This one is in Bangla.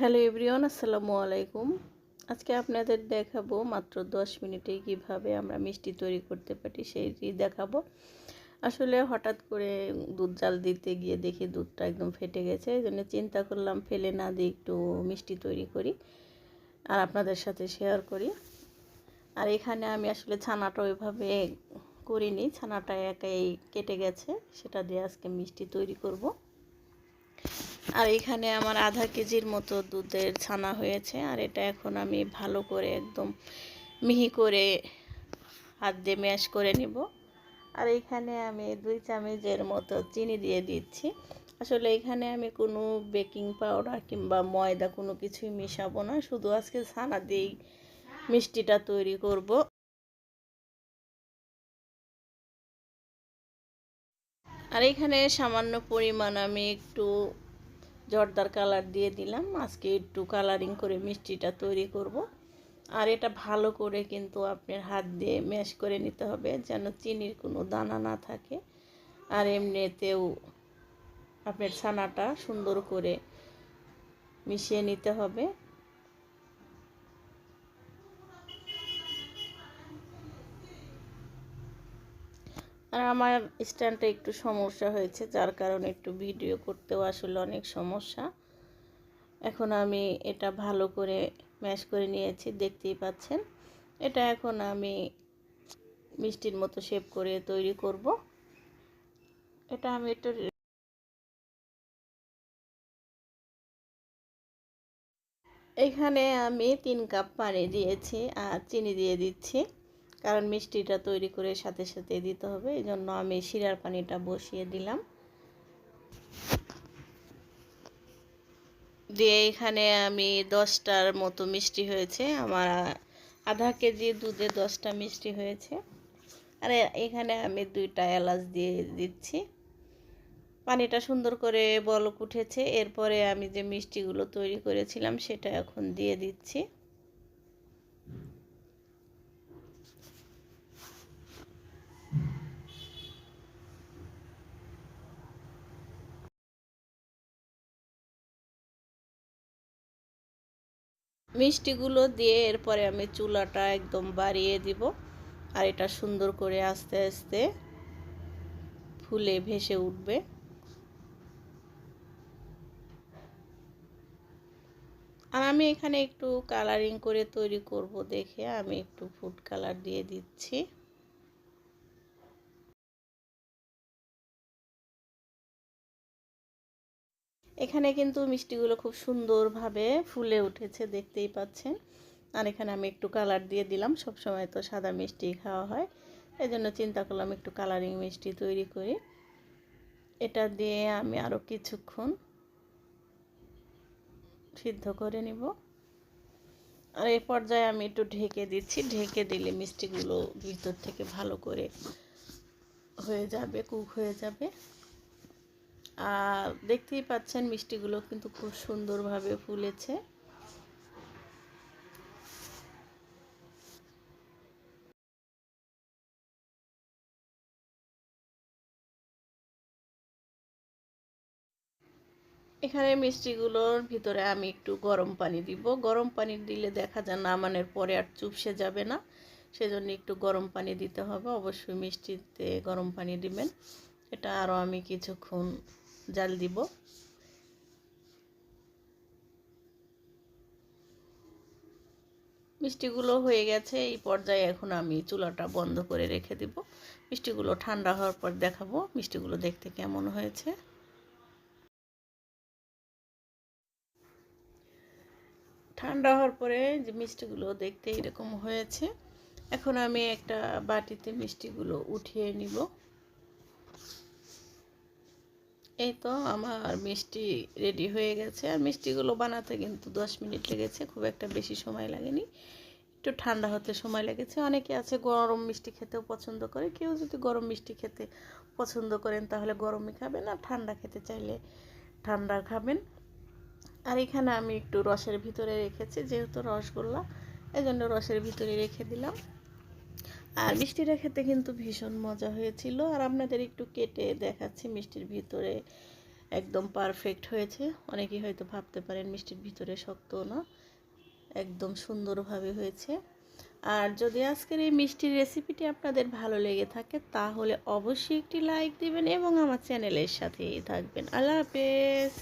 হ্যালো এভরিওয়ান, আসসালামু আলাইকুম। আজকে আপনাদের দেখাবো মাত্র দশ মিনিটে কীভাবে আমরা মিষ্টি তৈরি করতে পারি সেইটি দেখাবো। আসলে হঠাৎ করে দুধ জাল দিতে গিয়ে দেখি দুধটা একদম ফেটে গেছে, এই জন্য চিন্তা করলাম ফেলে না দিয়ে একটু মিষ্টি তৈরি করি আর আপনাদের সাথে শেয়ার করি। আর এখানে আমি আসলে ছানাটা ওইভাবে করিনি, ছানাটা একাই কেটে গেছে, সেটা দিয়ে আজকে মিষ্টি তৈরি করব। আর এখানে আমার আধা কেজির মতো দুধের ছানা হয়েছে, আর এটা এখন আমি ভালো করে একদম মিহি করে হাত দিয়ে ম্যাশ করে নিব। আর এখানে আমি দুই চামচের মতো চিনি দিয়ে দিচ্ছি। আসলে এখানে আমি কোনো বেকিং পাউডার কিংবা ময়দা কোনো কিছুই মিশাবো না, শুধু আজকে ছানা দিয়েই মিষ্টিটা তৈরি করব। আর এখানে সামান্য পরিমাণ আমি একটু জর্দার কালার দিয়ে দিলাম। আজকে একটু কালারিং করে মিষ্টিটা তৈরি করব। আর এটা ভালো করে কিন্তু আপনার হাত দিয়ে ম্যাশ করে নিতে হবে, যেন চিনির কোনো দানা না থাকে। আর এমনিতেও আপনার ছানাটা সুন্দর করে মিশিয়ে নিতে হবে। আর আমার স্ট্যান্ডটা একটু সমস্যা হয়েছে, যার কারণে একটু ভিডিও করতেও আসলে অনেক সমস্যা। এখন আমি এটা ভালো করে ম্যাশ করে নিয়েছি, দেখতেই পাচ্ছেন। এটা এখন আমি মিষ্টির মতো শেপ করে তৈরি করব। এটা আমি একটু এখানে আমি তিন কাপ পানি দিয়েছি, আর চিনি দিয়ে দিচ্ছি। কারণ মিষ্টিটা তৈরি করে সাথে সাথে দিতে হবে, এই জন্য আমি শিরার পানিটা বসিয়ে দিলাম। দিয়ে এখানে আমি দশটার মতো মিষ্টি হয়েছে, আমার আধা কেজি দুধে দশটা মিষ্টি হয়েছে। আর, এখানে আমি দুইটা এলাচ দিয়ে দিচ্ছি। পানিটা সুন্দর করে বলক উঠেছে, এরপরে আমি যে মিষ্টিগুলো তৈরি করেছিলাম সেটা এখন দিয়ে দিচ্ছি। মিষ্টিগুলো দিয়ে এরপরে আমি চুলাটা একদম বাড়িয়ে দিব। আর এটা সুন্দর করে আস্তে আস্তে ফুলে ভেসে উঠবে। আর আমি এখানে একটু কালারিং করে তৈরি করব দেখে। আমি একটু ফুড কালার দিয়ে দিচ্ছি। এখানে কিন্তু মিষ্টিগুলো খুব সুন্দরভাবে ফুলে উঠেছে, দেখতেই পাচ্ছেন। আর এখানে আমি একটু কালার দিয়ে দিলাম সব সময় তো সাদা মিষ্টি খাওয়া হয়। এই জন্য চিন্তা করলাম একটু কালারিং মিষ্টি তৈরি করি। এটা দিয়ে আমি আরও কিছুক্ষণ সিদ্ধ করে নিব। আর এই পর্যায়ে আমি একটু ঢেকে দিচ্ছি, ঢেকে দিলে মিষ্টিগুলো ভিতর থেকে ভালো করে হয়ে যাবে কুক হয়ে যাবে। দেখতেই পাচ্ছেন মিষ্টিগুলো কিন্তু খুব সুন্দরভাবে ফুলেছে। এখানে মিষ্টিগুলোর ভিতরে আমি একটু গরম পানি দিব। গরম পানি দিলে দেখা যায় নামানোর পরে আর চুপসে যাবে না। সেজন্য একটু গরম পানি দিতে হবে। অবশ্যই মিষ্টিতে গরম পানি দিবেন। এটা আরও আমি কিছুক্ষণ জাল দিব। মিষ্টিগুলো হয়ে গেছে, এই পর্যায়ে এখন আমি চুলাটা বন্ধ করে রেখে দিব। মিষ্টিগুলো ঠান্ডা হওয়ার পর দেখাবো মিষ্টিগুলো দেখতে কেমন হয়েছে। ঠান্ডা হওয়ার পরে যে মিষ্টিগুলো দেখতে এরকম হয়েছে, এখন আমি একটা বাটিতে মিষ্টিগুলো উঠিয়ে নিব। এই তো আমার মিষ্টি রেডি হয়ে গেছে। আর মিষ্টিগুলো বানাতে কিন্তু দশ মিনিট লেগেছে, খুব একটা বেশি সময় লাগেনি। একটু ঠান্ডা হতে সময় লেগেছে। অনেকে আছে গরম মিষ্টি খেতেও পছন্দ করে। কেউ যদি গরম মিষ্টি খেতে পছন্দ করেন, তাহলে গরমই খাবেন। আর ঠান্ডা খেতে চাইলে ঠান্ডা খাবেন। আর এখানে আমি একটু রসের ভিতরে রেখেছি, যেহেতু রসগোল্লা এই জন্য রসের ভিতরে রেখে দিলাম। আর মিষ্টিটা খেতে কিন্তু ভীষণ মজা হয়েছিল। আর আপনাদের একটু কেটে দেখাচ্ছি, মিষ্টির ভিতরে একদম পারফেক্ট হয়েছে। অনেকেই হয়তো ভাবতে পারেন মিষ্টির ভিতরে শক্ত না, একদম সুন্দরভাবে হয়েছে। আর যদি আজকের এই মিষ্টির রেসিপিটি আপনাদের ভালো লেগে থাকে, তাহলে অবশ্যই একটি লাইক দিবেন এবং আমার চ্যানেলের সাথেই থাকবেন। আল্লাহ হাফেজ!